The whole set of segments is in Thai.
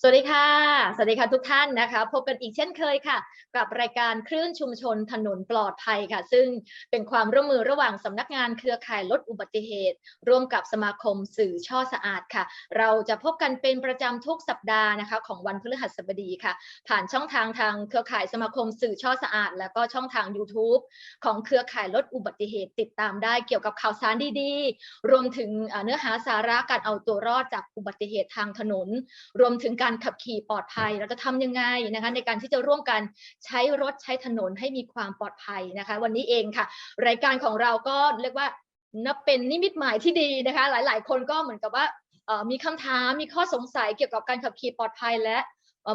สวัสดีค่ะ สวัสดีค่ะทุกท่านนะคะ พบกันอีกเช่นเคยค่ะ กับรายการคลื่นชุมชนถนนปลอดภัยค่ะ ซึ่งเป็นความร่วมมือระหว่างสำนักงานเครือข่ายลดอุบัติเหตุ ร่วมกับสมาคมสื่อช่อสะอาดค่ะ เราจะพบกันเป็นประจำทุกสัปดาห์นะคะ ของวันพฤหัสบดีค่ะ ผ่านช่องทางทางเครือข่ายสมาคมสื่อช่อสะอาด แล้วก็ช่องทาง YouTube ของเครือข่ายลดอุบัติเหตุ ติดตามได้เกี่ยวกับข่าวสารดีๆ รวมถึงเอ่อเนื้อหาสาระการเอาตัวรอดจากอุบัติเหตุทางถนน รวมถึงการขับขี่ปลอดภัย เราจะทำยังไงนะคะในการที่จะร่วมกันใช้รถใช้ถนนให้มีความปลอดภัยนะคะ วันนี้เองค่ะ รายการของเราก็เรียกว่านับเป็นนิมิตหมายที่ดีนะคะ หลาย ๆ คนก็เหมือนกับว่ามีคำถามมีข้อสงสัยเกี่ยวกับการขับขี่ปลอดภัยและ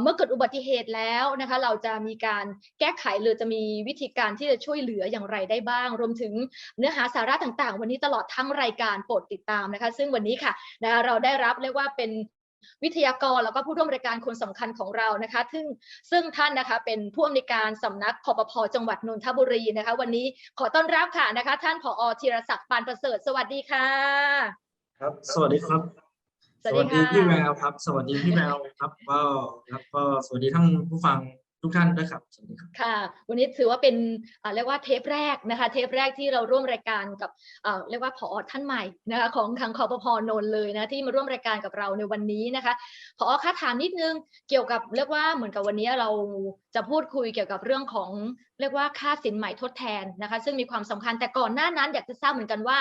เมื่อเกิดอุบัติเหตุแล้วนะคะเราจะมีการแก้ไขหรือจะมีวิธีการที่จะช่วยเหลืออย่างไรได้บ้าง รวมถึงเนื้อหาสาระต่างๆ วันนี้ตลอดทั้งรายการโปรดติดตามนะคะ ซึ่งวันนี้ค่ะนะคะเราได้รับเรียกว่าเป็น วิทยากรแล้วก็ผู้ร่วมรายการคนสำคัญของเรานะคะ ซึ่งซึ่งท่านนะคะเป็นผู้อำนวยการสำนักคอปพจังหวัดนนทบุรีนะคะ วันนี้ขอต้อนรับค่ะนะคะ ท่านผอธีรศักดิ์ปานประเสริฐสวัสดีค่ะ ครับ สวัสดีครับ สวัสดีค่ะพี่แววครับ สวัสดีพี่แววครับก็ครับก็สวัสดีทั้งผู้ฟัง ทุกท่านด้วยครับสวัสดีครับค่ะ วันนี้ถือว่าเป็นเรียกว่าเทปแรกนะคะเทปแรกที่เราร่วมรายการกับเรียกว่าผอท่านใหม่นะคะของทางคอปพนนเลยนะที่มาร่วมรายการกับเราในวันนี้นะคะผอคะถามนิดนึงเกี่ยวกับเรียกว่าเหมือนกับวันนี้เราจะพูดคุยเกี่ยวกับเรื่องของเรียกว่าค่าสินใหม่ทดแทนนะคะ ซึ่งมีความสำคัญแต่ก่อนหน้านั้น อยากจะทราบเหมือนกันว่า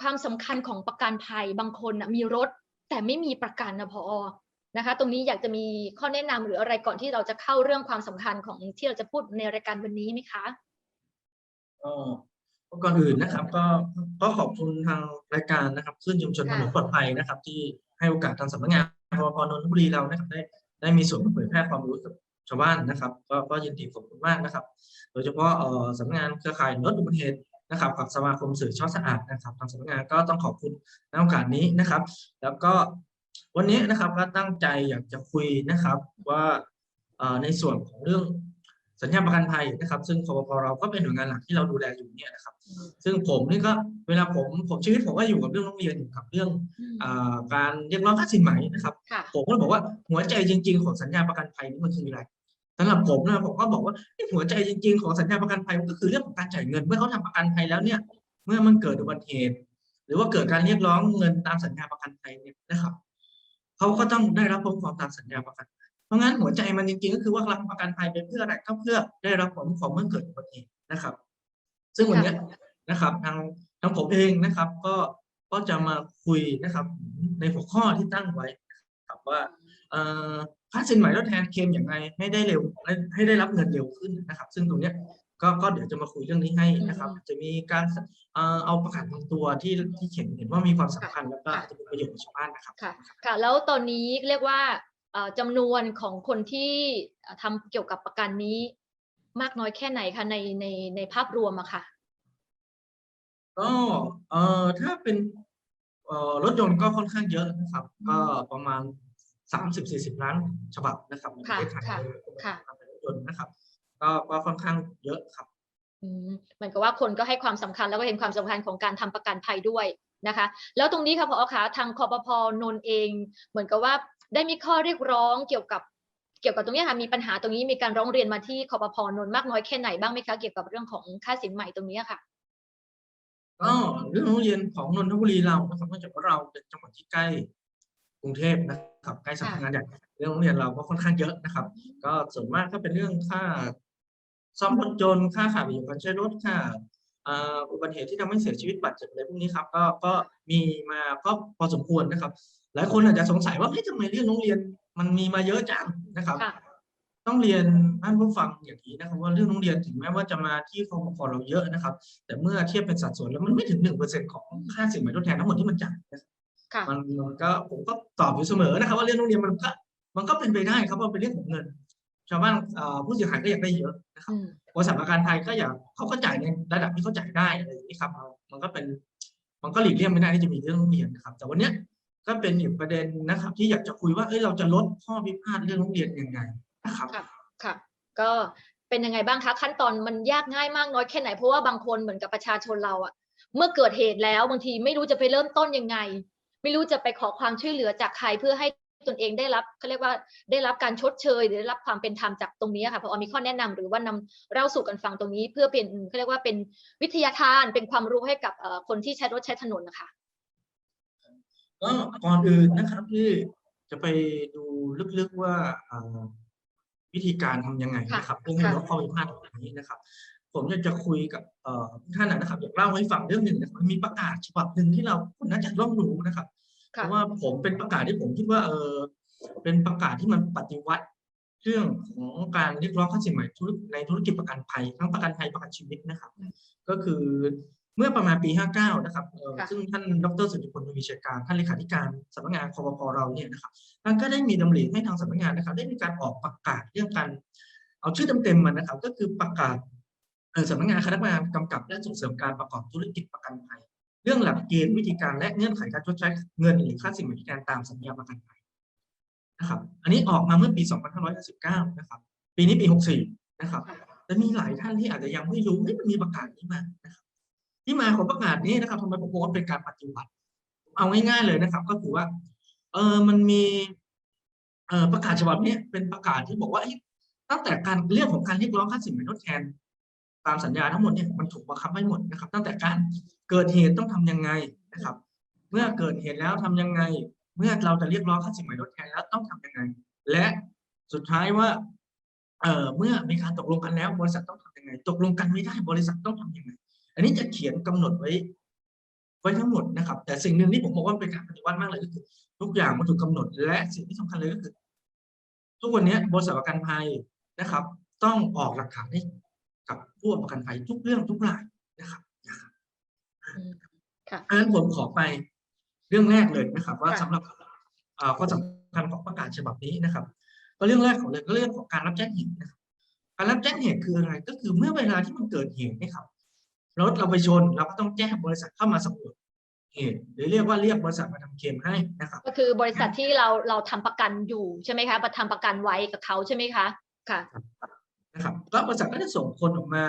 ความสำคัญของประกันภัยบางคนมีรถแต่ไม่มีประกันนะพอ นะคะ ตรงนี้อยากจะมีข้อแนะนำหรืออะไรก่อนที่เราจะเข้าเรื่องความสำคัญของที่เราจะพูดในรายการวันนี้ไหมคะก็ก็ก่อนอื่นนะครับ ก็ก็ขอบคุณทางรายการนะครับขึ้นชุมชนถนนค่ะปลอดภัยนะครับ ที่ให้โอกาสทางสำนักงานพปนนทบุรีเรานะครับได้ได้มีส่วนมาเผยแพร่ความรู้กับชาวบ้านนะครับ ก็ก็ยินดีขอบคุณมากนะครับ โดยเฉพาะเอ่อสำนักงานเครือข่ายลดอุบัติเหตุนะครับกับสมาคมสื่อช่อสะอาดนะครับทางสำนักงานก็ต้องขอบคุณในโอกาสนี้นะครับ แล้วก็ วันนี้นะครับก็ตั้งใจอยากจะคุยนะครับว่าเอ่อในส่วนของเรื่องสัญญาประกันภัยนะครับ ซึ่งคอปพเราก็เป็นหน่วยงานหลักที่เราดูแลอยู่เนี่ยนะครับ ซึ่งผมนี่ก็เวลาผมผมชีวิตผมก็อยู่กับเรื่องโรงเรียนอยู่กับเรื่องอืมอาการเรียกร้องค่าสินไหมนะครับค่ะผมก็เลยบอกว่าหัวใจจริง ๆ ของสัญญาประกันภัยนี่มันคืออะไรสำหรับผมนะผมก็บอกว่าเอ้ยหัวใจจริง ๆ ของสัญญาประกันภัยมันก็คือเรื่องของการจ่ายเงิน เมื่อเขาทำประกันภัยแล้วเนี่ย เมื่อมันเกิดอุบัติเหตุ หรือว่าเกิดการเรียกร้องเงินตามสัญญาประกันภัยเนี่ยนะครับ เขาก็ต้องได้รับผลประกอบตามสัญญาประกัน เพราะงั้นหัวใจมันจริงๆก็คือว่ารับประกันภัยเป็นเพื่ออะไรก็เพื่อได้รับผลของเมื่อเกิดอุบัติเหตุนะครับ ซึ่งวันนี้นะครับทางทางผมเองนะครับ ก็ก็จะมาคุยนะครับ ในหัวข้อที่ตั้งไว้ครับว่าเอ่อค่าสินไหม่ทดแทนเคมอย่างไรให้ได้เร็วให้ให้ได้รับเงินเร็วขึ้นนะครับ ซึ่งตรงเนี้ย ก็ก็เดี๋ยวจะมาคุยเรื่องนี้ให้นะครับ จะมีการเอ่อเอาประกันบางตัวที่ที่เขียนเห็นว่ามีความสำคัญแล้วก็อาจจะเป็นประโยชน์กับชาวบ้านนะครับค่ะค่ะ แล้วตอนนี้เรียกว่าเอ่อจำนวนของคนที่เอ่อทำเกี่ยวกับประกันนี้มากน้อยแค่ไหนคะในในในภาพรวมอะค่ะก็เอ่อถ้าเป็นเอ่อรถยนต์ก็ค่อนข้างเยอะนะครับ ก็ประมาณสามสิบสี่สิบล้านฉบับนะครับในประเทศไทยค่ะค่ะทำเป็นรถยนต์นะครับ ก็ก็ค่อนข้างเยอะครับอืมเหมือนกับว่าคนก็ให้ความสำคัญแล้วก็เห็นความสำคัญของการทำประกันภัยด้วยนะคะ แล้วตรงนี้ค่ะพอคะทางคอปพนนท์เอง เหมือนกับว่าได้มีข้อเรียกร้องเกี่ยวกับเกี่ยวกับตรงนี้ค่ะมีปัญหาตรงนี้มีการร้องเรียนมาที่คอปพนนท์มากน้อยแค่ไหนบ้างไหมคะเกี่ยวกับเรื่องของค่าสินใหม่ตรงนี้ค่ะก็เรื่องโรงเรียนของนนทบุรีเรานะครับเนื่องจากว่าเราเป็นจังหวัดที่ใกล้กรุงเทพนะครับใกล้สำนักงานใหญ่เรื่องโรงเรียนเราก็ค่อนข้างเยอะนะครับ ก็ส่วนมากก็เป็นเรื่องค่า ซ่อมรถยนต์ค่าขาดประโยชน์การใช้รถค่าอ่าอุบัติเหตุที่ทำให้เสียชีวิตบาดเจ็บอะไรพวกนี้ครับก็ก็มีมาก็พอสมควรนะครับ หลายคนอาจจะสงสัยว่าเฮ้ยทำไมเรื่องโรงเรียนมันมีมาเยอะจังนะครับค่ะต้องเรียนท่านผู้ฟังอย่างนี้นะครับว่าเรื่องโรงเรียนถึงแม้ว่าจะมาที่คอปพเราเยอะนะครับ แต่เมื่อเทียบเป็นสัดส่วนแล้วมันไม่ถึงหนึ่งเปอร์เซ็นของค่าสินไหมทดแทนทั้งหมดที่มันจ่ายนะครับค่ะมันมันก็ผมก็ตอบอยู่เสมอนะครับ ว่าเรื่องโรงเรียนมันก็มันก็เป็นไปได้ครับว่าเป็นเรื่องของเงิน ชาวบ้านเอ่อผู้เสียหายก็อยากได้เยอะนะครับอืมบริษัทประกันภัยก็อยากเขาก็จ่ายในระดับที่เขาจ่ายได้อะไรอย่างนี้ครับมันก็เป็นมันก็หลีกเลี่ยงไม่ได้ที่จะมีเรื่องโรงเรียนนะครับ แต่วันเนี้ยก็เป็นอีกประเด็นนะครับ ที่อยากจะคุยว่าเอ้ยเราจะลดข้อพิพาทเรื่องโรงเรียนยังไงนะครับค่ะค่ะก็เป็นยังไงบ้างคะขั้นตอนมันยากง่ายมากน้อยแค่ไหนเพราะว่าบางคนเหมือนกับประชาชนเราอะเมื่อเกิดเหตุแล้วบางทีไม่รู้จะไปเริ่มต้นยังไง ไม่รู้จะไปขอความช่วยเหลือจากใครเพื่อให้ ตนเองได้รับเขาเรียกว่าได้รับการชดเชย หรือได้รับความเป็นธรรมจากตรงนี้ค่ะพอมีข้อแนะนำหรือว่านำเล่าสู่กันฟังตรงนี้ เพื่อเป็นเขาเรียกว่าเป็นวิทยาทานเป็นความรู้ให้กับเอ่อคนที่ใช้รถใช้ถนนนะคะก็ก่อนอื่นนะครับที่จะไปดูลึกๆว่าเอ่อวิธีการทำยังไงนะครับเพื่อให้ค่ะลดข้อผิดพลาดตรงนี้นะครับ ผมอยากจะคุยกับเอ่อทุกท่านนะครับอยากเล่าให้ฟังเรื่องหนึ่งนะครับมีประกาศฉบับหนึ่งที่เราคุณน่าจะต้องรู้นะครับ เพค่ะราะว่าผมเป็นประกาศที่ผมคิดว่าเออเป็นประกาศที่มันปฏิวัติเรื่องของการเรียกร้องค่าสินใหม่ธุรในธุรกิจประกันภัยทั้งประกันภัยประกันชีวิตนะครับ ก็คือเมื่อประมาณปี 59 นะครับเอ่อค่ะซึ่งท่านดรสุทธิพลทวีชัยการ ท่านเลขาธิการสำนักงานคอปพเราเนี่ยนะครับท่านก็ได้มีดำริให้ทางสำนักงานนะครับ ได้มีการออกประกาศเรื่องการเอาชื่อเต็มๆมันนะครับ ก็คือประกาศเอ่อสำนักงานคณะกรรมการกำกับและส่งเสริมการประกอบธุรกิจประกันภัย เรื่องหลักเกณฑ์วิธีการและเงื่อนไขการชดใช้เงินหรือค่าสินไหมทดแทนตามสัญญาประกันภัยนะครับ อันนี้ออกมาเมื่อปี 2559 นะครับ ปีนี้ปี 64 นะครับแต่มีหลายท่านที่อาจจะยังไม่รู้เฮ้ยมันมีประกาศนี้มานะครับ ที่มาของประกาศนี้นะครับทำไมผมบอกว่าเป็นการปฏิวัติเอาง่ายๆเลยนะครับ ก็คือว่า เออมันมีเออประกาศฉบับนี้เป็นประกาศที่บอกว่าตั้งแต่การเรื่องของการเรียกร้องค่าสินไหมทดแทน ตามสัญญาทั้งหมดเนี่ยมันถูกบังคับให้หมดนะครับ ตั้งแต่การเกิดเหตุต้องทำยังไงนะครับ เมื่อเกิดเหตุแล้วทำยังไง เมื่อเราจะเรียกร้องค่าสินไหมทดแทนแล้วต้องทำยังไง และสุดท้ายว่าเอ่อเมื่อมีการตกลงกันแล้วบริษัทต้องทำยังไง ตกลงกันไม่ได้บริษัทต้องทำยังไง อันนี้จะเขียนกำหนดไว้ไว้ทั้งหมดนะครับ แต่สิ่งหนึ่งที่ผมบอกว่าเป็นการปฏิวัติมากเลยก็คือทุกอย่างมันถูกกาหนด และสิ่งที่สำคัญเลยก็คือ ทุกวันนี้บริษัทประกันภัยนะครับ ต้องออกหลักฐานให้ กับผู้ประกันภัยทุกเรื่องทุกรายนะครับนะครับอืมค่ะอันนั้นผมขอไปเรื่องแรกเลยนะครับ ว่าค่ะสำหรับอ่าข้อสำคัญของประกาศฉบับนี้นะครับ ก็เรื่องแรกของเลยก็เรื่องของการรับแจ้งเหตุนะครับ การรับแจ้งเหตุคืออะไร ก็คือเมื่อเวลาที่มันเกิดเหตุเนี่ยครับรถเราไปชนเราก็ต้องแจ้งบริษัทเข้ามาสำรวจเหตุหรือเรียกว่าเรียกบริษัทมาทำเคลมให้นะครับ ก็คือบริษัทที่เราเราทำประกันอยู่ใช่ไหมคะประทำประกันไว้กับเขาใช่ไหมคะค่ะ นะครับแล้วบริษัทก็จะส่งคนออกมา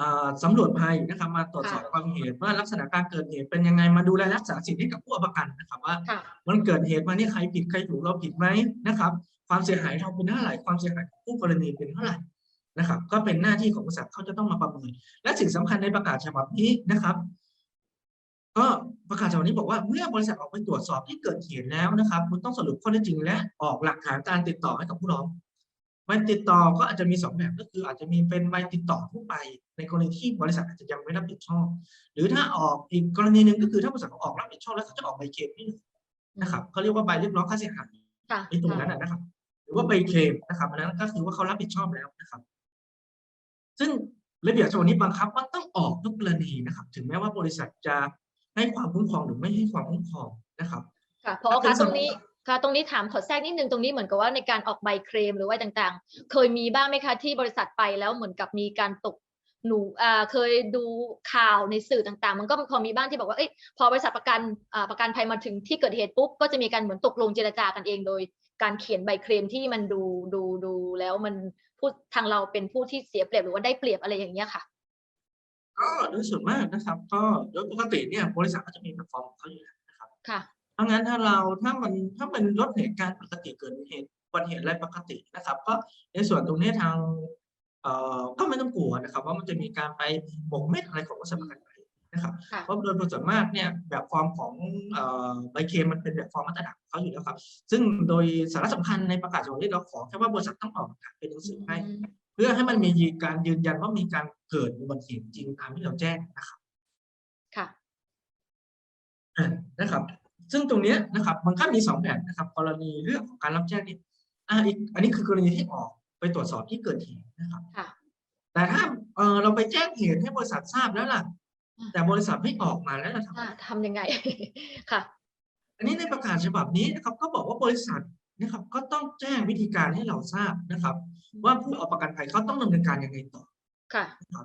อ่าสำรวจภัยนะครับมาตรวจสอบค่ะความเหตุว่าลักษณะการเกิดเหตุเป็นยังไงมาดูแลรักษาสิทธิให้กับผู้ประกันนะครับ ว่าค่ะมันเกิดเหตุมาเนี่ยใครผิดใครถูกเราผิดไหมนะครับ ความเสียหายเราเป็นเท่าไหร่ความเสียหายของผู้กรณีเป็นเท่าไหร่นะครับ ก็เป็นหน้าที่ของบริษัทเขาจะต้องมาประเมิน และสิ่งสำคัญในประกาศฉบับนี้นะครับ ก็ประกาศฉบับนี้บอกว่าเมื่อบริษัทออกไปตรวจสอบที่เกิดเหตุแล้วนะครับ คุณต้องสรุปข้อเท็จจริง และออกหลักฐานการติดต่อให้กับผู้ร้อง ใบติดต่อก็อาจจะมีสองแบบก็คืออาจจะมีเป็นใบติดต่อทั่วไป ในกรณีที่บริษัทอาจจะยังไม่รับผิดชอบ หรือถ้าออกอีกกรณีหนึ่งก็คือถ้าบริษัทเขาออกรับผิดชอบแล้วเขาจะออกใบเคลมให้นะครับเขาเรียกว่าใบเรียกร้องค่าเสียหายค่ะไอ้ตรงนั้นนะนะครับ หรือว่าไปเคลมนะครับอันนั้นก็คือว่าเขารับผิดชอบแล้วนะครับ ซึ่งระเบียบฉบับนี้บังคับว่าต้องออกทุกกรณีนะครับ ถึงแม้ว่าบริษัทจะให้ความคุ้มครองหรือไม่ให้ความคุ้มครองนะครับค่ะพอถ้าเป็นคะตรงนี้สำหรับ ค่ะตรงนี้ถามขอแทรกนิดนึงตรงนี้เหมือนกับว่าในการออกใบเคลมหรือว่าต่างๆ เคยมีบ้างไหมคะที่บริษัทไปแล้วเหมือนกับมีการตกหนูอ่าเคยดูข่าวในสื่อต่างๆ มันก็พอมีบ้างที่บอกว่าเอ้ยพอบริษัทประกันอ่าประกันภัยมาถึงที่เกิดเหตุปุ๊บก็จะมีการเหมือนตกลงเจรจากันเองโดย การเขียนใบเคลมที่มันดูดูดูแล้วมันพูดทางเราเป็นผู้ที่เสียเปรียบหรือว่าได้เปรียบอะไรอย่างเงี้ยค่ะ ก็โดยส่วนมากนะครับ ก็โดยปกติเนี่ยบริษัทก็จะมีแพลตฟอร์มของเขาอยู่แล้วนะครับค่ะ เพราะงั้นถ้าเราถ้ามันถ้าเป็นรถเหตุการณ์ปกติเกิดเหตุอุบัติเหตุอะไรปกตินะครับ ก็ในส่วนตรงนี้ทางเอ่อก็ไม่ต้องกลัวนะครับ ว่ามันจะมีการไปหมกเม็ดอะไรของบริษัทประกันภัยนะครับค่ะเพราะโดยส่วนมากเนี่ยแบบฟอร์มของเอ่อใบเคลมมันเป็นแบบฟอร์มมาตรฐานของเขาอยู่แล้วครับ ซึ่งโดยสาระสำคัญในประกาศฉบับนี้เราขอแค่ว่าบริษัทต้องออกหลักฐานเป็นหนังสือให้เพื่อให้มันมีการยืนยันว่ามีการเกิดอุบัติเหตุจริงตามที่เราแจ้งนะครับ ค่ะอ่านะครับ ซึ่งตรงเนี้ยนะครับมันก็มีสองแบบนะครับ กรณีเรื่องของการรับแจ้งเนี่ยอ่าอีกอันนี้คือกรณีที่ออกไปตรวจสอบที่เกิดเหตุนะครับค่ะแต่ถ้าเออเราไปแจ้งเหตุให้บริษัททราบแล้วล่ะอ่าแต่บริษัทไม่ออกมาแล้วเราทำไงอ่าทำยังไงค่ะ อันนี้ในประกาศฉบับนี้นะครับก็บอกว่าบริษัทนะครับก็ต้องแจ้งวิธีการให้เราทราบนะครับ ว่าผู้เอาประกันภัยเขาต้องดำเนินการยังไงต่อค่ะครั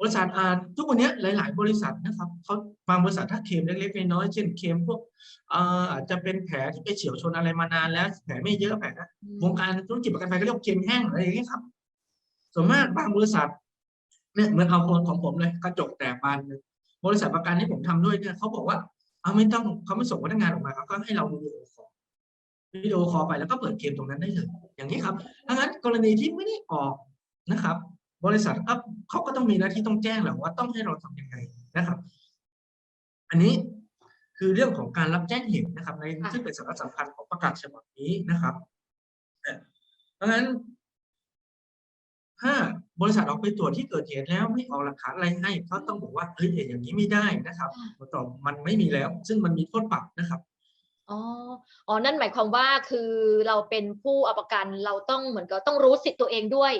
บบริษัทอ่าทุกวันนี้หลาย ๆ บริษัทนะครับเขาบางบริษัทถ้าเคลมเล็ก ๆ น้อยๆเช่นเคลมพวกอ่าอาจจะเป็นแผลที่ไปเฉียวชนอะไรมานานแล้ว แผลไม่เยอะแผลวงการธุรกิจประกันภัยก็เรียกว่าเคลมแห้งอะไรอย่างเงี้ยครับส่วนมากบางบริษัทเนี่ยเหมือนเอาคนของผมเลยกระจกแตกบานหนึ่งบริษัทประกันที่ผมทำด้วยเนี่ยเขาบอกว่าเอาไม่ต้องเขาไม่ส่งพนักงานออกมาเขาก็ให้เราดูของวิดีโอคอลไปแล้วก็เปิดเกมตรงนั้นได้เลย อย่างนี้ครับดังนั้นกรณีที่ไม่ได้ออกนะครับ บริษัทก็เขาก็ต้องมีหน้าที่ต้องแจ้งแหละว่าต้องให้เราทำยังไงนะครับ อันนี้คือเรื่องของการรับแจ้งเหตุนะครับ ในค่ะซึ่งเป็นสาระสำคัญของประกาศฉบับนี้นะครับเอ่อเพราะฉะนั้นถ้าบริษัทออกไปตรวจที่เกิดเหตุแล้วไม่ออกหลักฐานอะไรให้เขาต้องบอกว่าเฮ้ยอย่างนี้ไม่ได้นะครับตอบมันไม่มีแล้ว ซึ่งมันมีโทษปรับนะครับอ๋ออ๋อนั่นหมายความว่าคือเราเป็นผู้เอาประกันเราต้องเหมือนกับต้องรู้สิทธิ์ตัวเองด้วย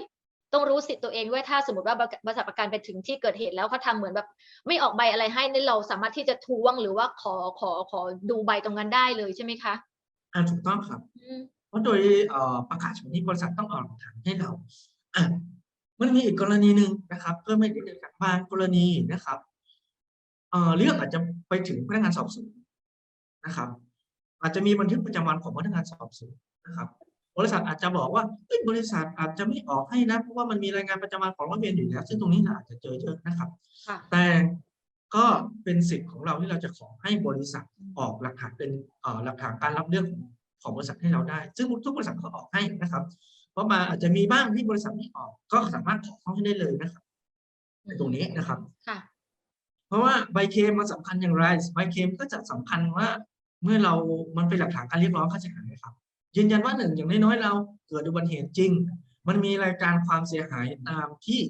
ต้องรู้สิทธิ์ตัวเองด้วยถ้าสมมติว่าบริษัทประกันไปถึงที่เกิดเหตุแล้วเขาทำเหมือนแบบ ไม่ออกใบอะไรให้นี่เราสามารถที่จะทวงหรือว่าขอขอขอดูใบตรงนั้นได้เลยใช่ไหมคะอ่าถูกต้องครับอืมเพราะโดยเอ่อประกาศฉบับนี้บริษัทต้องออกหลักฐานให้เราอะมันมีอีกกรณีหนึ่งนะครับเพื่อไม่ได้เกิดการบางกรณีนะครับเอ่อเรื่องอาจจะไปถึงพนักงานสอบสวนนะครับ อาจจะมีบันทึกประจำวันของพนักงานสอบสวนนะครับ บริษัทอาจจะบอกว่าเอ้ยบริษัทอาจจะไม่ออกให้นะ เพราะว่ามันมีรายงานประจำวันของร้อยเวรอยู่แล้วซึ่งตรงนี้เราอาจจะเจอเยอะนะครับค่ะแต่ก็เป็นสิทธิ์ของเราที่เราจะขอให้บริษัทออกหลักฐานเป็นเอ่อหลักฐานการรับเรื่องของบริษัทให้เราได้ ซึ่งทุกบริษัทก็ออกให้นะครับ เพราะมาอาจจะมีบ้างที่บริษัทไม่ออก ก็สามารถขอเข้าให้ได้เลยนะครับในตรงนี้นะครับค่ะเพราะว่าใบเคลมมันสำคัญอย่างไรใบเคลมก็จะสำคัญว่า เมื่อเรามันเป็นหลักฐานการเรียกร้องค่าเสียหายนะครับ ยืนยันว่าหนึ่งอย่างน้อยๆเราเกิดอุบัติเหตุจริง มันมีรายการความเสียหายตามที่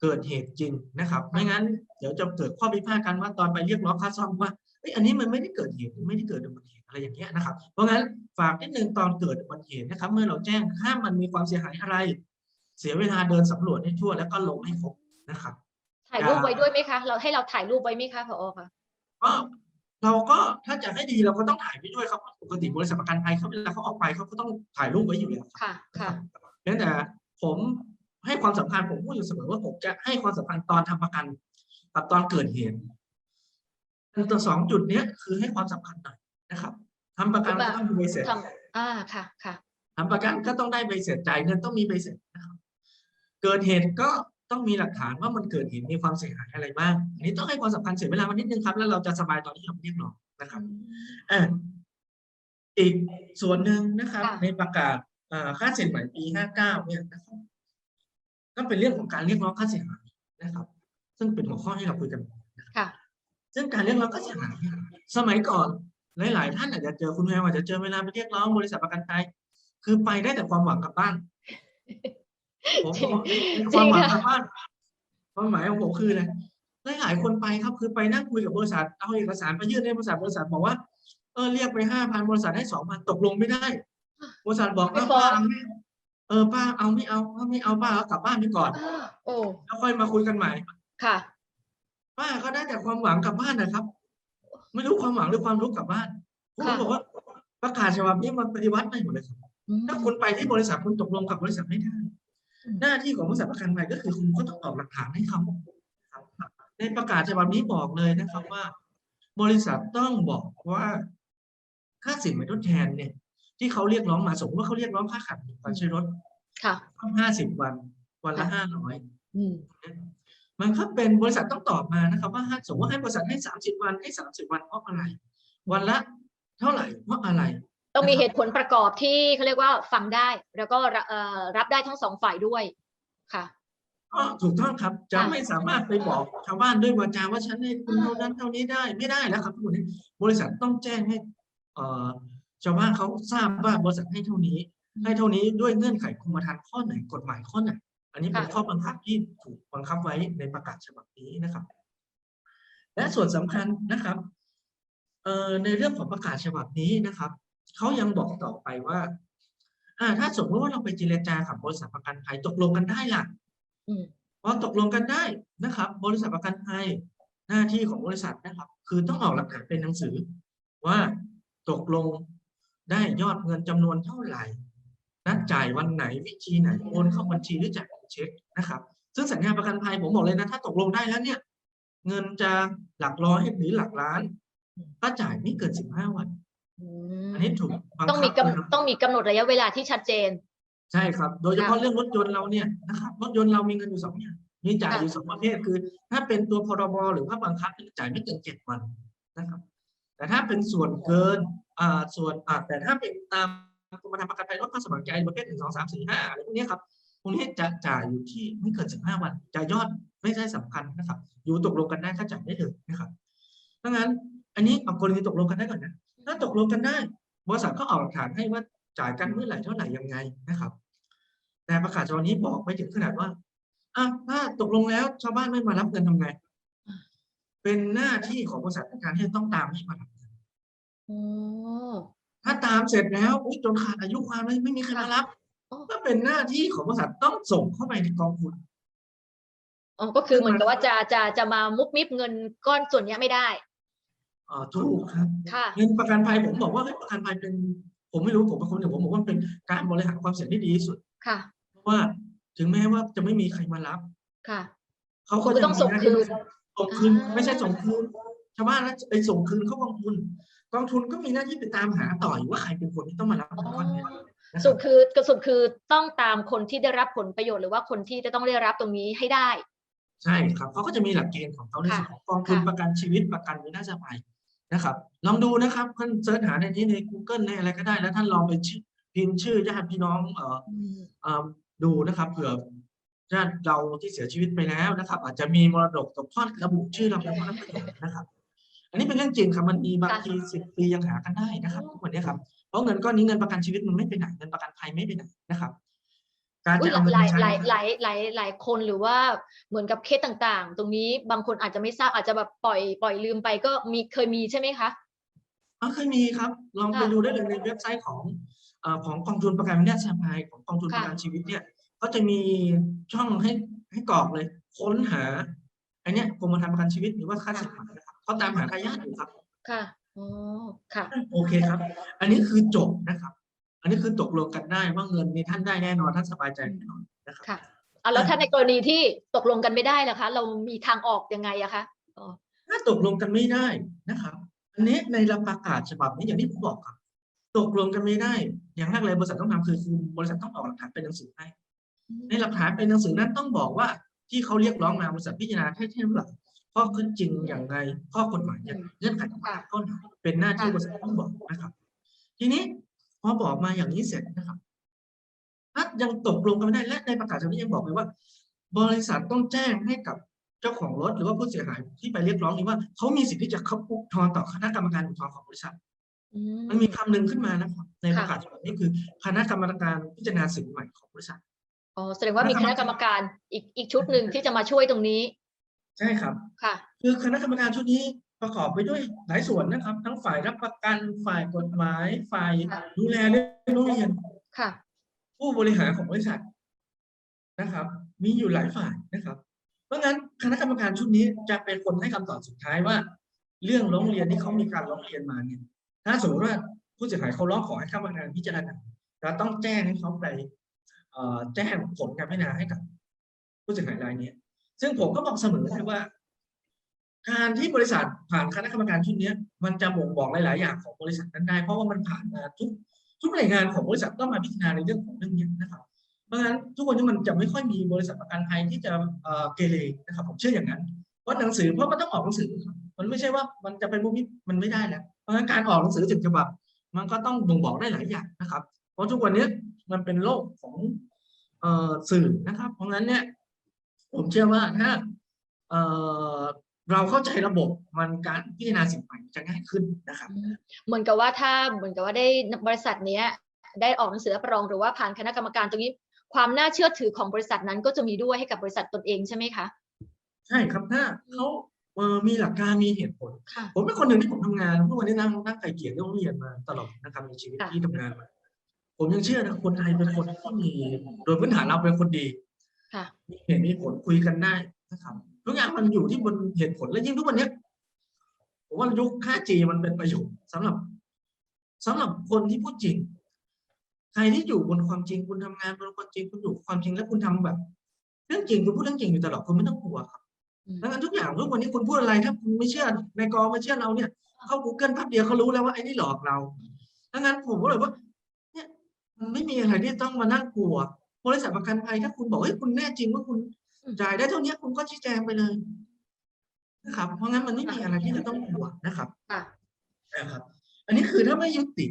เกิดเหตุจริงนะครับ ไม่งั้นเดี๋ยวจะเกิดข้อพิพาทกันว่าตอนไปเรียกร้องค่าซ่อมว่าเอ้ยอันนี้มันไม่ได้เกิดเหตุไม่ได้เกิดอุบัติเหตุอะไรอย่างเงี้ยนะครับ เพราะงั้นฝากนิดนึงตอนเกิดอุบัติเหตุนะครับ เมื่อเราแจ้งถ้ามันมีความเสียหายอะไร เสียเวลาเดินสำรวจให้ทั่วแล้วก็ลงให้ครบนะครับถ่ายรูปไว้ด้วยไหมคะ เราให้เราถ่ายรูปไว้ไหมคะผอคะก็ เราก็ถ้าจะให้ดีเราก็ต้องถ่ายไปด้วยครับปกติบริษัทประกันภัยเขาเวลาเขาออกไปเขาก็ต้องถ่ายรูปไว้อยู่แล้วครับค่ะค่ะเพียงแต่ผมให้ความสำคัญผมพูดอยู่เสมอว่าผมจะให้ความสำคัญตอนทำประกันกับตอนเกิดเหตุอันตัวสองจุดเนี้ยคือให้ความสำคัญหน่อยนะครับทำประกันก็ต้องมีใบเสร็จทำอ่าค่ะค่ะทำประกันก็ต้องได้ใบเสร็จจ่ายเงินต้องมีใบเสร็จนะครับ เกิดเหตุก็ ต้องมีหลักฐานว่ามันเกิดเหตุมีความเสียหายอะไรบ้างอันนี้ต้องให้ความสำคัญเสียเวลามานิดนึงครับ แล้วเราจะสบายตอนที่เราเรียกร้องนะครับอะอีกส่วนหนึ่งนะครับค่ะในประกาศอ่าค่าสินใหม่ปี 59 เนี่ยนะครับก็เป็นเรื่องของการเรียกร้องค่าเสียหายนะครับ ซึ่งเป็นหัวข้อที่เราคุยกันค่ะ ซึ่งการเรียกร้องค่าเสียหายเนี่ยสมัยก่อนหลาย ๆ ท่านอาจจะเจอคุณแม่อาจจะเจอเวลาไปเรียกร้องบริษัทประกันภัยคือไปได้แต่ความหวังกลับบ้าน ผมบอกความหวังกลับบ้านความหมายของผมคืออะไรหลายๆคนไปครับคือไปนั่งคุยกับบริษัทเอาเอกสารไปยื่นให้บริษัทบริษัทบอกว่าเออเรียกไปห้าพันบริษัทให้สองพันตกลงไม่ได้บริษัทบอกไม่ว่าฟ้องป้าเอาไม่เออป้าเอาไม่เอาถ้าไม่เอาป้าเอากลับบ้านไปก่อนอ่าโอ้แล้วค่อยมาคุยกันใหม่ค่ะ ป้าก็ได้แต่ความหวังกลับบ้านนะครับ ไม่รู้ความหวังหรือความรู้กลับบ้านผมค่ะบอกว่าประกาศฉบับนี้มันปฏิวัติได้หมดเลยครับอืมถ้าคุณไปที่บริษัทคุณตกลงกับบริษัทไม่ได้อืม หน้าที่ของบริษัทประกันภัยก็คือคุณก็ต้องออกหลักฐานให้เขาครับในประกาศฉบับนี้บอกเลยนะครับว่า บริษัทต้องบอกว่าค่าสินไหมทดแทนเนี่ย ที่เขาเรียกร้องมาสมมติว่าเขาเรียกร้องค่าขัดการใช้รถค่ะต้องห้าสิบวัน วันละค่ะห้าร้อยอืมมันก็เป็นบริษัทต้องตอบมานะครับ ว่าให้สมมติว่าให้บริษัทให้สามสิบวันให้สามสิบวันเพราะอะไร วันละเท่าไหร่เพราะอะไร ต้องมีเหตุผลประกอบที่เขาเรียกว่าฟังได้ แล้วก็รับได้ทั้งสองฝ่ายด้วยค่ะก็ถูกต้องครับจะไม่สามารถไปบอกชาวบ้านด้วยวาจาว่าฉันให้คุณเท่านั้นเท่านี้ได้ไม่ได้แล้วครับทุกคนบริษัทต้องแจ้งให้ชาวบ้านเขาทราบว่าบริษัทให้เท่านี้ ให้เท่านี้ด้วยเงื่อนไขกรมธรรม์ข้อไหนกฎหมายข้อไหน อันนี้เป็นข้อบังคับที่ถูกบังคับไว้ในประกาศฉบับนี้นะครับ และส่วนสำคัญนะครับในเรื่องของประกาศฉบับนี้นะครับ เขายังบอกต่อไปว่าอ่า ถ้าสมมติว่าเราไปเจรจากับบริษัทประกันภัยตกลงกันได้ล่ะอืมพอตกลงกันได้นะครับ บริษัทประกันภัยหน้าที่ของบริษัทนะครับ คือต้องออกหลักฐานเป็นหนังสือ ว่าตกลงได้ยอดเงินจำนวนเท่าไหร่ นัดจ่ายวันไหนวิธีไหนโอนเข้าบัญชีหรือจ่ายเช็คนะครับ ซึ่งสัญญาประกันภัยผมบอกเลยนะ ถ้าตกลงได้แล้วเนี่ย เงินจะหลักร้อยหรือหลักล้าน ก็จ่ายไม่เกินสิบห้าวัน อืมอันนี้ถูกบังต้องคัมีบกำนะครับต้องมีกำหนดระยะเวลาที่ชัดเจน ใช่ครับ โดยเฉพาะค่ะเรื่องรถยนต์เราเนี่ยนะครับรถยนต์เรามีเงินอยู่สองอย่างมีจ่ายค่ะอยู่สองประเภทคือ ถ้าเป็นตัวพรบหรือว่าบังคับจ่ายไม่เกินเจ็ดวันนะครับ แต่ถ้าเป็นส่วนเกินอ่าส่วนอ่าแต่ถ้าเป็นตามกรมธรรม์ประกันภัยลดค่าสมัครใจประเภทหนึ่งสองสามสี่ห้าอะไรพวกนี้ครับพวกนี้จะจ่ายอยู่ที่ไม่เกินสิบห้าวันจะยอดไม่ใช่สำคัญนะครับ อยู่ตกลงกันได้ก็จ่ายได้เลยนะครับดังนั้น อันนี้เอากรณีตกลงกันได้ก่อนนะถ้า ตกลงกันได้บริษัทก็ออกหลักฐานให้ว่าจ่ายกันเมื่อไหร่เท่าไหร่ยังไงนะครับ แต่ประกาศฉบับนี้บอกไปถึงขนาดว่าอะถ้าตกลงแล้วชาวบ้านไม่มารับเงินทำไง เป็นหน้าที่ของบริษัทในการที่จะต้องตามให้มารับเงินโอ้ถ้าตามเสร็จแล้วอุ๊ยจนขาดอายุความเลยไม่มีใครมารับอ๋อก็เป็นหน้าที่ของบริษัทต้องส่งเข้าไปในกองทุนอ๋อก็คือเหมือนกับว่าจะจะจะมามุบมิบเงินก้อนส่วนเนี้ยไม่ได้อ่า ถูกครับค่ะเงินประกันภัยผมบอกว่าเฮ้ยประกันภัยเป็น ผมไม่รู้ผมเป็นคนหนึ่งผมบอกว่ามันเป็นการบริหารความเสี่ยงที่ดีที่สุดค่ะเพราะว่าถึงแม้ว่าจะไม่มีใครมารับค่ะเขาคุณก็จะต้องส่งคืนส่งคืนอ่าไม่ใช่ส่งคืนชาวบ้านนะไปส่งคืนเข้ากองทุน กองทุนก็มีหน้าที่ไปตามหาต่อยว่าใครเป็นคนที่ต้องมารับเงินก้อนนี้นะคสุรัดบคือกระสุดคือต้องตามคนที่ได้รับผลประโยชน์หรือว่าคนที่จะต้องได้รับตรงนี้ให้ได้ ใช่ครับเขาก็จะมีหลักเกณฑ์ของเขาในส่วนของกองทุนค่ะประกันชีวิตประกันวินาศภัย นะครับ ลองดูนะครับท่านเสิร์ชหาในนี้ใน Google ในอะไรก็ได้ แล้วท่านลองไปชื่อพิมพ์ชื่อญาติพี่น้องเอ่ออืมเอ่อดูนะครับเผื่อญาติเราที่เสียชีวิตไปแล้วนะครับ อาจจะมีมรดกตกทอดระบุชื่อเราเป็นผู้รับประโยชน์นะครับ อันนี้เป็นเรื่องจริงครับมันมีบางทีสิบปียังหากันได้นะครับทุกวันนี้ครับเพราะเงินก้อนนี้เงินประกันชีวิตมันไม่ไปไหนเงินประกันภัยไม่ไปไหนนะครับ การอุ้ยจะเอาเงินหลายมาใช้หลายหลายหลายหลายคนหรือว่าเหมือนกับเคสต่างๆ ตรงนี้บางคนอาจจะไม่ทราบอาจจะแบบปล่อยปล่อยลืมไปก็มีเคยมีใช่ไหมคะอ๋อเคยมีครับ ลองไปค่ะดูได้เลยในเว็บไซต์ของเอ่อของกองทุนประกันวินาศภัยของกองทุนค่ะประกันชีวิตเนี่ยก็จะมีช่องให้ให้กรอกเลย ค้นหาอันเนี้ยกรมธรรม์ประกันชีวิตหรือว่าค่าสินไหมนะครับเขาตามหาทายาทอยู่ครับ ค่ะอ๋อค่ะ โอเคครับ อันนี้คือจบนะครับ อันนี้คือตกลงกันได้ว่าเงินนี้ท่านได้แน่นอนท่านสบายใจแน่นอนนะครับค่ะเอาแล้วถ้าในกรณีที่ตกลงกันไม่ได้ล่ะคะ เรามีทางออกยังไงอะคะอ๋อถ้าตกลงกันไม่ได้นะครับ อันนี้ในรับประกาศฉบับนี้อย่างที่ผมบอกครับ ตกลงกันไม่ได้ อย่างแรกเลยบริษัทต้องทำคือคือบริษัทต้องออกหลักฐานเป็นหนังสือให้ ในหลักฐานเป็นหนังสือนั้นต้องบอกว่าที่เขาเรียกร้องมาบริษัทพิจารณาให้เทียบหลักข้อขึ้นจริงอย่างไรข้อกฎหมายอย่างไรเงื่อนไขต่างๆก็เป็นหน้าที่บริษัทต้องบอกนะครับ ทีนี้ พอบอกมาอย่างนี้เสร็จนะครับถ้ายังตกลงกันไม่ได้และในประกาศฉบับนี้ยังบอกเลยว่า บริษัทต้องแจ้งให้กับเจ้าของรถหรือว่าผู้เสียหายที่ไปเรียกร้องนี้ว่าเขามีสิทธิ์ที่จะเข้าอุทธรณ์ต่อคณะกรรมการอุทธรณ์ของบริษัทอืมันมีคำหนึ่งขึ้นมานะครับ ในค่ะประกาศฉบับนี้คือ คณะกรรมการพิจารณาสินใหม่ของบริษัทอ๋อแสดงว่ามีคณะกรรมการอีกอีกชุดหนึ่งที่จะมาช่วยตรงนี้ ใช่ครับค่ะ คือคณะกรรมการชุดนี้ประกอบไปด้วยหลายส่วนนะครับ ทั้งฝ่ายรับประกันฝ่ายกฎหมาย ฝ่ายค่ะดูแลเรื่องโรงเรียนค่ะ ผู้บริหารของบริษัทนะครับ มีอยู่หลายฝ่ายนะครับ เพราะงั้นคณะกรรมการชุดนี้จะเป็นคนให้คำตอบสุดท้ายว่า เรื่องร้องเรียนที่เขามีการร้องเรียนมาเนี่ยถ้าสมมติว่าผู้เสียหายเขาร้องขอให้คณะกรรมการพิจารณาเราต้องแจ้งให้เขาไปเอ่อแจ้งผลการพิจารณาให้กับ ผู้เสียหายรายเนี้ย ซึ่งผมก็บอกเสมอเลยว่า การที่บริษัทผ่านคณะกรรมการชุดนี้มันจะบ่งบอกหลาย ๆ อย่างของบริษัทนั้นได้ เพราะว่ามันผ่านมาทุกทุกหน่วยงานของบริษัทต้องมาพิจารณาในเรื่องของเรื่องนี้นะครับ เพราะฉะนั้นทุกวันนี้มันจะไม่ค่อยมีบริษัทประกันภัยที่จะเกเรนะครับ ผมเชื่ออย่างนั้น เพราะหนังสือเพราะมันต้องออกหนังสือครับมันไม่ใช่ว่ามันจะเป็นมุกนี้มันไม่ได้แล้ว เพราะฉะนั้นการออกหนังสือถึงฉบับมันก็ต้องบ่งบอกได้หลายอย่างนะครับ เพราะทุกวันนี้มันเป็นโลกของอสื่อนะครับ เพราะงั้นเนี่ย ผมเชื่อว่าถ้าเอ่อเราเข้าใจระบบมันการพิจารณาสิ่งใหม่จะง่ายขึ้นนะครับเหมือนกับว่าถ้าเหมือนกับว่าได้บริษัทเนี้ย ได้ออกหนังสือรับรองหรือว่าผ่านคณะกรรมการตรงนี้ ความน่าเชื่อถือของบริษัทนั้นก็จะมีด้วยให้กับบริษัทตนเองใช่ไหมคะใช่ครับถ้าเขาเอ่อมีหลักการมีเหตุผลค่ะผมเป็นคนหนึ่งที่ผมทำงานทุกวันนี้นั่งนั่งไก่เกลี่ยเรื่องโรงเรียนมาตลอดนะครับในชีวิตค่ะที่ทำงานมาผมยังเชื่อนะคนไทยเป็นคนที่มีโดยพื้นฐานเราเป็นคนดี ค่ะมีเหตุมีผลคุยกันได้นะครับทุกอย่างมันอยู่ที่บนเหตุผลและยิ่งทุกวันเนี้ยผมว่ายุค 5G มันเป็นประโยชน์สำหรับสำหรับคนที่พูดจริง ใครที่อยู่บนความจริงคุณทำงานบนความจริงคุณอยู่กับความจริงแล้วคุณทำแบบ เรื่องจริงคุณพูดเรื่องจริงอยู่ตลอดคุณไม่ต้องกลัวครับอืมดังนั้นทุกอย่างทุกวันนี้คุณพูดอะไรถ้าคุณไม่เชื่อในกอไม่เชื่อเราเนี่ยเข้า Google แป๊บเดียวเขารู้แล้วว่าไอ้นี่หลอกเราดังนั้นผมก็เลยว่า เนี่ยมันไม่มีอะไรที่ต้องมานั่งกลัว บริษัทประกันภัยถ้าคุณบอกเฮ้ยคุณแน่จริงว่าคุณจ่ายได้เท่านี้คุณก็ชี้แจงไปเลยนะครับ เพราะงั้นมันไม่มีอะไรที่จะต้องกลัวนะครับค่ะนะครับ อันนี้คือถ้าไม่ยุติ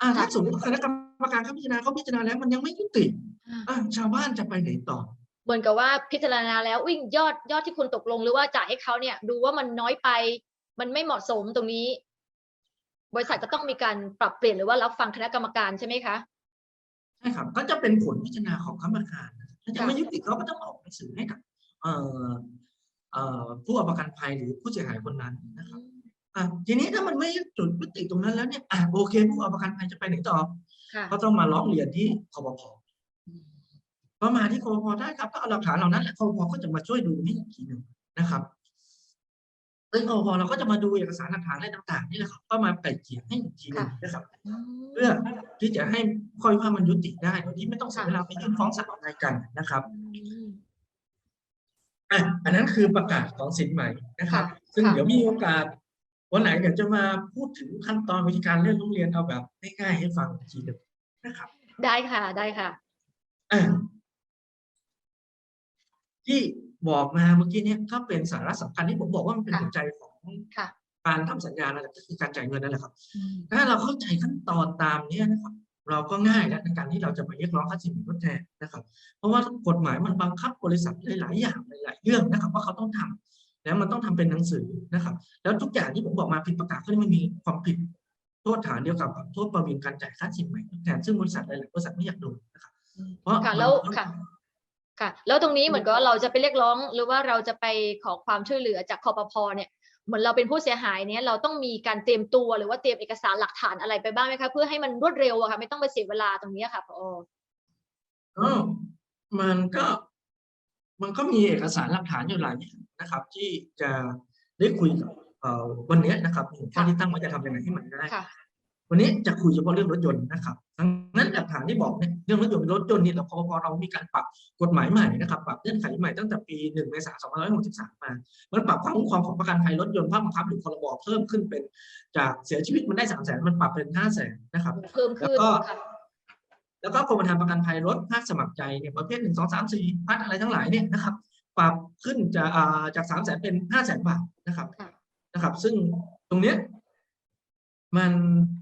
อ่าถ้าค่ะสมมติว่าคณะกรรมการเขาพิจารณาเขาพิจารณาแล้ว มันยังไม่ยุติอ่าอ่าชาวบ้านจะไปไหนต่อเหมือนกับว่าพิจารณาแล้ววิ่งยอดยอดที่คุณตกลงหรือว่าจ่ายให้เขาเนี่ย ดูว่ามันน้อยไป มันไม่เหมาะสมตรงนี้ บริษัทก็ต้องมีการปรับเปลี่ยนหรือว่ารับฟังคณะกรรมการใช่ไหมคะ ใช่ครับก็จะเป็นผลพิจารณาของคณะกรรมการถ้าจะค่ะไม่ยุติเขาก็ต้องออกหนังสือให้กับเอ่อเอ่อผู้เอาประกันภัยหรือผู้เสียหายคนนั้นนะครับอะทีนี้ถ้ามันไม่จุดยุติตรงนั้นแล้วเนี่ยอะโอเค ผู้เอาประกันภัยจะไปไหนต่อค่ะก็ต้องมาร้องเรียนที่คอปพก็มาที่คอปพได้ครับก็เอาหลักฐานเหล่านั้นแหละคอปพก็จะมาช่วยดูให้อีกทีหนึ่งนะครับ ซึ่งคอปพเราก็จะมาดูเอกสารหลักฐานอะไรต่างๆนี่แหละครับก็มาไก่เกลี่ยให้อีกทีหนึ่งนะครับอืมเพื่อที่จะให้ข้อพิพาทมันยุติได้โดยที่ไม่ต้องเสียเวลาไปยื่นฟ้องศาลอะไรกันนะครับอืมอะอันนั้นคือประกาศของสินใหม่นะครับค่ะซึ่งค่ะเดี๋ยวมีโอกาสวันไหนเดี๋ยวจะมาพูดถึงขั้นตอนวิธีการเลื่อนโรงเรียนเอาแบบง่ายๆให้ฟังอีกทีหนึ่งนะครับ ได้ค่ะได้ค่ะอะที่ บอกมาเมื่อกี้เนี้ก็เป็นสาระสำคัญที่ผมบอกว่ามันเป็นค่ะหัวใจของค่ะการทำสัญญานั่นแหละก็คือการจ่ายเงินนั่นแหละครับอืมถ้าเราเข้าใจขั้นตอนตามเนี้ยนะครับ เราก็ง่ายแล้วในการที่เราจะไปเรียกร้องค่าสินไหมทดแทนนะครับ เพราะว่ากฎหมายมันบังคับบริษัทหลาย ๆ อย่างหลาย ๆ เรื่องนะครับ ว่าเขาต้องทำแล้วมันต้องทำเป็นหนังสือนะครับ แล้วทุกอย่างที่ผมบอกมาผิดประกาศก็ไม่มีความผิดโทษฐานเดียวกับโทษประวินการจ่ายค่าสินไหมทดแทนซึ่งบริษัทหลาย ๆ บริษัทไม่อยากโดนนะครับ เพราะค่ะมันแล้วต้องค่ะ ค่ะ แล้วตรงนี้เหมือนกับว่าเราจะไปเรียกร้องหรือว่าเราจะไปขอความช่วยเหลือจากคอปพเนี่ยเหมือนเราเป็นผู้เสียหายเนี่ยเราต้องมีการเตรียมตัวหรือว่าเตรียมเอกสารหลักฐานอะไรไปบ้างไหมคะเพื่อให้มันรวดเร็วอะค่ะไม่ต้องไปเสียเวลาตรงนี้ค่ะพอก็มันก็มันก็มีเอกสารหลักฐานอยู่หลายอย่างนะครับ ที่จะได้คุยกับเอ่อวันเนี้ยนะครับหนึ่งข้อที่ตั้งว่าจะทำยังไงให้มันได้ค่ะ วันนี้จะคุยเฉพาะเรื่องรถยนต์นะครับดังนั้นหลักฐานที่บอกเนี่ยเรื่องรถยนต์รถยนต์นี่เราพอพอเรามีการปรับกฎหมายใหม่นะครับปรับเงื่อนไขใหม่ตั้งแต่ปี1เมษายน2563 มามันปรับความคุ้มครองของประกันภัยรถยนต์ภาคบังคับหรือพรบเพิ่มขึ้นเป็น จากเสียชีวิตมันได้ 3 0 0 0 0 0มันปรับเป็น 5 0 0 0 0 0นะครับเพิ่มขึ้นแล้วก็ค่ะแล้วก็กรมธรรม์ประกันภัยรถภาคสมัครใจเนี่ยประเภทหนึ่งสองสามสี่พัดอะไรทั้งหลายเนี่ยนะครับปรับขึ้นจากอ่าจากสามแสนเป็นห้าแสนบาทนะครับค่ะนะครับ ซึ่งตรงเนี้ยมันอ่า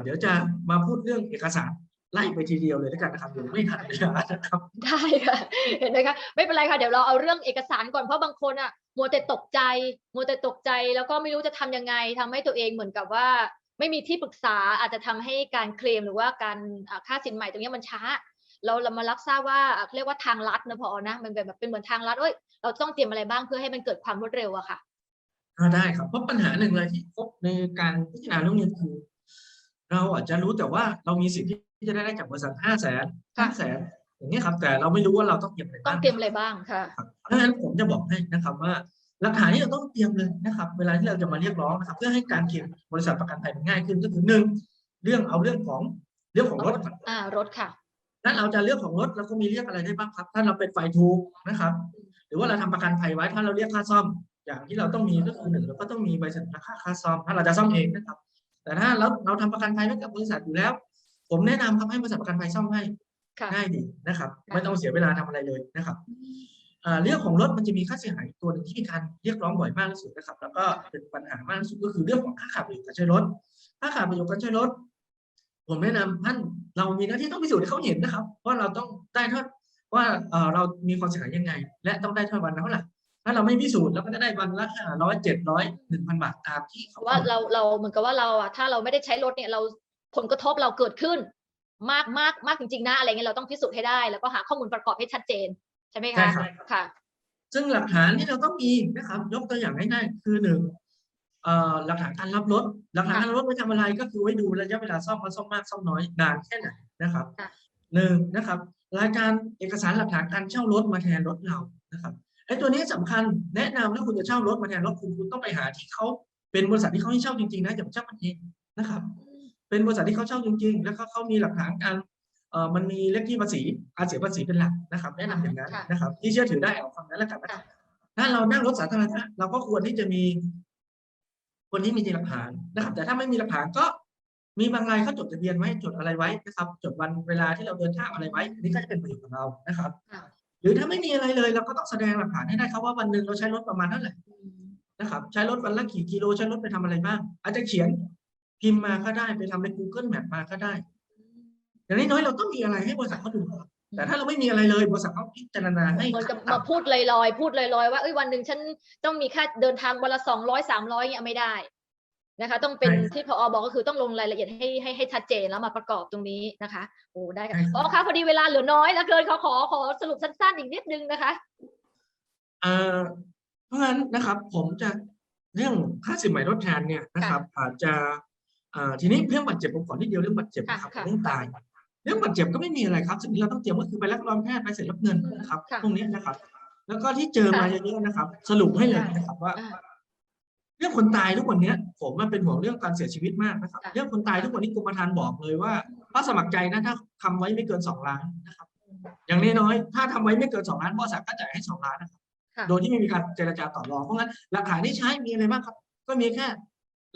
เดี๋ยวจะมาพูดเรื่องเอกสารไล่ไปทีเดียวเลยแล้วกันนะครับเดี๋ยวไม่ทันเวลานะครับได้ค่ะเห็นไหมคะไม่เป็นไรค่ะเดี๋ยวเราเอาเรื่องเอกสารก่อนเพราะบางคนอะมัวแต่ตกใจมัวแต่ตกใจแล้วก็ไม่รู้จะทำยังไงทำให้ตัวเองเหมือนกับว่า ไม่มีที่ปรึกษาอาจจะทำให้การเคลมหรือว่าการอ่าค่าสินใหม่ตรงเนี้ยมันช้า เราเรามารับทราบว่าอะเรียกว่าทางลัดนะพอนะมันเป็นแบบเป็นเหมือนทางลัดเอ้ยเราต้องเตรียมอะไรบ้างเพื่อให้มันเกิดความรวดเร็วอะค่ะอ่าได้ครับเพราะปัญหาหนึ่งเลยที่พบในการพิจารณาเรื่องนี้คือ เราอาจจะรู้แต่ว่าเรามีสิทธิ์ที่จะได้จากบริษัทห้าแสนค่ะห้าแสนอย่างนี้ยครับ แต่เราไม่รู้ว่าเราต้องเก็บอะไรต้อบ้างงเตรียมอะไรบ้างค่ะครับเพราะฉะนั้นผมจะบอกให้นะครับว่าหลักฐานที่เราต้องเตรียมเลยนะครับ เวลาที่เราจะมาเรียกร้องนะครับ เพื่อให้การเคลมบริษัทประกันภัยมันง่ายขึ้นก็คือหนึ่งเรื่องเอาเรื่องของเรื่องของรถก่อนอ่ารถค่ะถ้าเราจะเรื่องของรถเราก็มีเรียกอะไรได้บ้างครับ ถ้าเราเป็นฝ่ายถูกนะครับ หรือว่าเราทำประกันภัยไว้ถ้าเราเรียกค่าซ่อม อย่างที่เราต้องมีก็คือหนึ่งเราก็ต้องมีใบเสนอราคาค่าซ่อม ถ้าเราจะซ่อมเองนะครับ แต่ถ้าเราเราทำประกันภัยไว้กับบริษัทอยู่แล้ว ผมแนะนำครับให้บริษัทประกันภัยซ่อมให้ค่ะง่ายดีนะครับค่ะไม่ต้องเสียเวลาทำอะไรเลยนะครับอ่าเรื่องของรถมันจะมีค่าเสียหายตัวหนึ่งที่มีการเรียกร้องบ่อยมากที่สุดนะครับ แล้วก็เป็นปัญหามากที่สุดก็คือเรื่องของค่าขาดประโยชน์การใช้รถค่าขาดประโยชน์การใช้รถ ผมแนะนำท่านเรามีหน้าที่ต้องพิสูจน์ให้เขาเห็นนะครับว่าเราต้องได้เท่าว่าเอ่อเรามีความเสียหายยังไง และต้องได้เท่าวันละเท่าไหร่ ถ้าเราไม่พิสูจน์เราก็จะได้วันละห้าร้อยเจ็ดร้อยหนึ่งพันบาทตามที่เขาว่าเราเราเหมือนกับว่าเราอะถ้าเราไม่ได้ใช้รถเนี่ยเราผลกระทบเราเกิดขึ้น มากมากมากจริงๆนะอะไรเงี้ยเราต้องพิสูจน์ให้ได้ แล้วก็หาข้อมูลประกอบให้ชัดเจนใช่ไหมใช่คะครับค่ะ ซึ่งหลักฐานที่เราต้องมีนะครับ ยกตัวอย่างง่ายๆคือหนึ่งเอ่อหลักฐานการรับรถ หลักฐานการรับรถไว้ทำอะไรก็คือไว้ดูระยะเวลาซ่อมว่าซ่อมมากซ่อมน้อยนานแค่ไหนนะครับค่ะหนึ่งนะครับ รายการเอกสารหลักฐานการเช่ารถมาแทนรถเรานะครับ ไอ้ตัวนี้สำคัญแนะนำถ้าคุณจะเช่ารถมาแทนรถคุณคุณต้องไปหาที่เขาเป็นบริษัทที่เขาให้เช่าจริงๆนะอย่าไปเช่ามันเองนะครับ เป็นบริษัทที่เขาเช่าจริง ๆ แล้วก็เขามีหลักฐานการเอ่อมันมีเลขที่ภาษีการเสียภาษีเป็นหลักนะครับ แนะนำอย่างนั้นค่ะนะครับ ที่เชื่อถือได้เอาคำนั้นแล้วกันนะครับค่ะถ้าเรานั่งรถสาธารณะเราก็ควรที่จะมี คนที่มีหลักฐานนะครับ แต่ถ้าไม่มีหลักฐานก็มีบางรายเขาจดทะเบียนไว้จดอะไรไว้นะครับ จดวันเวลาที่เราเดินทางอะไรไว้อันนี้ก็จะเป็นประโยชน์กับเรานะครับค่ะ หรือถ้าไม่มีอะไรเลยเราก็ต้องแสดงหลักฐานให้ได้ครับว่าวันหนึ่งเราใช้รถประมาณเท่าไหร่นะครับใช้รถวันละกี่กิโลใช้รถไปทำอะไรบ้าง อาจจะเขียนพิมพ์มาก็ได้ไปทำใน Google Map มาก็ได้อย่างน้อยๆเราต้องมีอะไรให้บริษัทเขาดูแต่ถ้าเราไม่มีอะไรเลยบริษัทเขาพิจารณาให้เหมือนกับขั้นมาพูดลอยๆพูดลอยๆว่าเอ้ยวันหนึ่งฉันต้องมีค่าเดินทางวันละสองร้อยสามร้อยเนี่ยไม่ได้ นะคะ ต้องเป็นที่พอบอกก็คือต้องลงรายละเอียดให้ให้ให้ชัดเจนแล้วมาประกอบตรงนี้นะคะโอ้ได้ค่ะพอคะพอดีเวลาเหลือน้อยแล้วเกินขอขอขอสรุปสั้นๆอีกนิดนึงนะคะเอ่อเพราะฉะนั้นนะครับ ผมจะเรื่องค่าสินใหม่ทดแทนเนี่ยนะครับอาจจะเอ่อทีนี้เรื่องบาดเจ็บผมขอนิดเดียวเรื่องบาดเจ็บนะครับค่ะค่ะเรื่องตายเรื่องบาดเจ็บก็ไม่มีอะไรครับ สิ่งที่เราต้องเตรียมก็คือไปรับรองแพทย์ไปเสร็จรับเงินนะครับค่ะพวกนี้นะครับ แล้วก็ที่เจอมาค่ะเยอะๆนะครับ สรุปให้เลยนะครับว่าอ่า เรื่องคนตายทุกวันเนี้ยผมมันเป็นห่วงเรื่องการเสียชีวิตมากนะครับค่ะเรื่องคนตายทุกวันนี้กรมธรรม์บอกเลยว่าถ้าสมัครใจนะถ้าทำไว้ไม่เกินสองล้านนะครับ อย่างน้อยๆถ้าทำไว้ไม่เกินสองล้านบริษัทก็จ่ายให้สองล้านนะครับค่ะโดยที่ไม่มีการเจรจาต่อรองเพราะงั้นหลักฐานที่ใช้มีอะไรบ้างครับ ก็มีแค่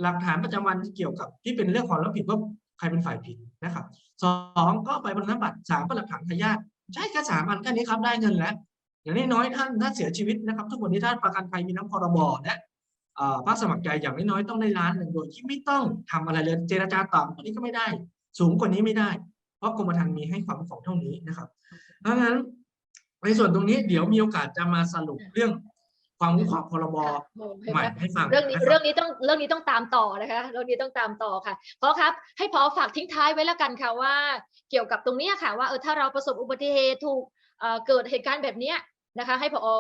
หลักฐานประจำวันที่เกี่ยวกับที่เป็นเรื่องความรับผิดว่าใครเป็นฝ่ายผิดนะครับสองก็ใบบรรณบัตรสามก็หลักฐานพยานใช่แค่สามอันแค่นี้ครับได้เงินแล้วอย่างน้อยๆท่านถ้าเสียชีวิตนะครับ ทุกวันนี้ถ้าประกันภัยมีน้ำพรบและเอ่อ ภาคสมัครใจอย่างน้อยๆต้องได้ล้านหนึ่งโดยที่ไม่ต้องทำอะไรเลยเจรจาต่ำกว่านี้ก็ไม่ได้ สูงกว่านี้ไม่ได้ เพราะกรมธรรม์มีให้ความคุ้มครองเท่านี้นะครับดังนั้นในส่วนตรงนี้เดี๋ยวมีโอกาสจะมาสรุปเรื่องความคุ้มครองพรบค่ะโอ้เห็นใหม่ไหมให้ฟังเรื่องนี้ะคบเรื่องนี้ต้องเรื่องนี้ต้องตามต่อนะคะเรื่องนี้ต้องตามต่อค่ะเพราะครับ ให้พอฝากทิ้งท้ายไว้แล้วกันค่ะว่า เกี่ยวกับตรงเนี้ยค่ะว่าเออถ้าเราประสบอุบัติเหตุถูกเอ่อเกิดเหตุการณ์แบบเนี้ยนะคะ ให้พอ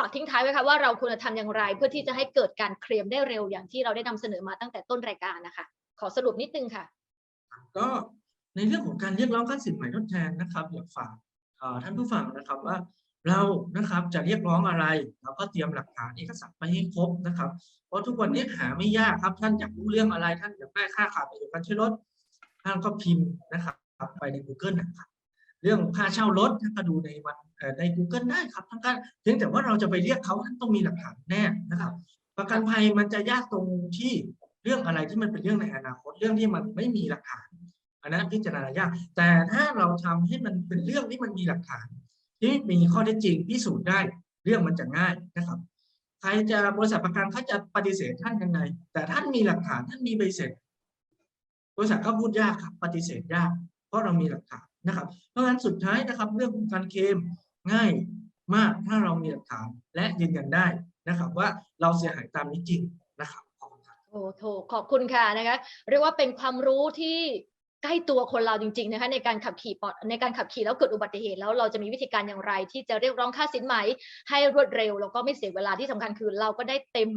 ฝากทิ้งท้ายไว้ค่ะว่าเราควรจะทำอย่างไร เพื่อที่จะให้เกิดการเคลมได้เร็วอย่างที่เราได้นำเสนอมาตั้งแต่ต้นรายการนะคะ ขอสรุปนิดนึงค่ะ ก็ในเรื่องของการเรียกร้องค่าสินใหม่ทดแทนนะครับอยากฝากท่านผู้ฟังนะครับว่าเรานะครับจะเรียกร้องอะไรเราก็เตรียมหลักฐานเอกสารไปให้ครบนะครับ เพราะทุกวันนี้หาไม่ยากครับ ท่านอยากรู้เรื่องอะไร ท่านอยากได้ค่าขาดประโยชน์การใช้รถท่านก็พิมพ์นะครับ ไปใน Google นะครับเรื่องค่าเช่ารถท่านก็ดูในวัน ใน Google ได้ครับทั้งการเพียงแต่ว่าเราจะไปเรียกเขาท่านต้องมีหลักฐานแน่นะครับ ประกันภัยมันจะยากตรงที่เรื่องอะไรที่มันเป็นเรื่องในอนาคตเรื่องที่มันไม่มีหลักฐานอันนั้นพิจารณายากแต่ถ้าเราทำให้มันเป็นเรื่องที่มันมีหลักฐาน ที่มีข้อเท็จจริงพิสูจน์ได้เรื่องมันจะง่ายนะครับ ใครจะบริษัทประกันเขาจะปฏิเสธท่านยังไง แต่ท่านมีหลักฐานท่านมีใบเสร็จ บริษัทก็พูดยากครับ ปฏิเสธยาก เพราะเรามีหลักฐานนะครับ เพราะฉะนั้นสุดท้ายนะครับ เรื่องของการเคลม ง่ายมากถ้าเรามีหลักฐานและยืนยันได้นะครับว่าเราเสียหายตามนี้จริงนะครับโอ้โถขอบคุณค่ะนะคะเรียกว่าเป็นความรู้ที่ ใกล้ตัวคนเราจริงๆนะคะในการขับขี่ปอดในการขับขี่แล้วเกิดอุบัติเหตุแล้วเราจะมีวิธีการอย่างไร ที่จะเรียกร้องค่าสินไหม ให้รวดเร็วแล้วก็ไม่เสียเวลาที่สำคัญคือ เราก็ได้เต็ม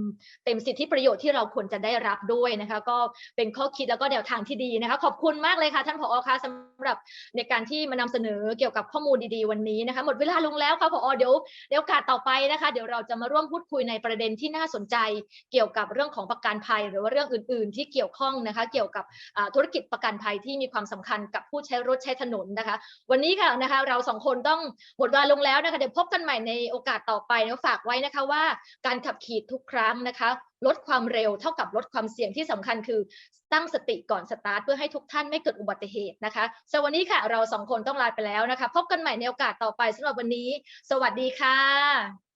เต็มสิทธิประโยชน์ที่เราควรจะได้รับด้วยนะคะก็เป็นข้อคิดแล้วก็แนวทางที่ดีนะคะขอบคุณมากเลยค่ะท่านผอคะสำหรับในการที่มานำเสนอเกี่ยวกับข้อมูลดีๆวันนี้นะคะหมดเวลาลงแล้วค่ะผอเดี๋ยวเดี๋ยวโอกาสต่อไปนะคะ เดี๋ยวเราจะมาร่วมพูดคุยในประเด็นที่น่าสนใจ เกี่ยวกับเรื่องของประกันภัย หรือว่าเรื่องอื่น ๆ ที่เกี่ยวข้องนะคะ เกี่ยวกับธุรกิจประกันภัยที่ที่มีความสำคัญกับผู้ใช้รถใช้ถนนนะคะ วันนี้ค่ะนะคะ เราสองคนต้องหมดเวลาลงแล้วนะคะเดี๋ยวพบกันใหม่ในโอกาสต่อไปนะฝากไว้นะคะว่า การขับขี่ทุกครั้งนะคะ ลดความเร็วเท่ากับลดความเสี่ยงที่สำคัญคือตั้งสติก่อนสตาร์ทเพื่อให้ทุกท่านไม่เกิดอุบัติเหตุนะคะสวันนี้ค่ะ เราสองคนต้องลาไปแล้วนะคะ พบกันใหม่ในโอกาสต่อไปสำหรับวันนี้ สวัสดีค่ะ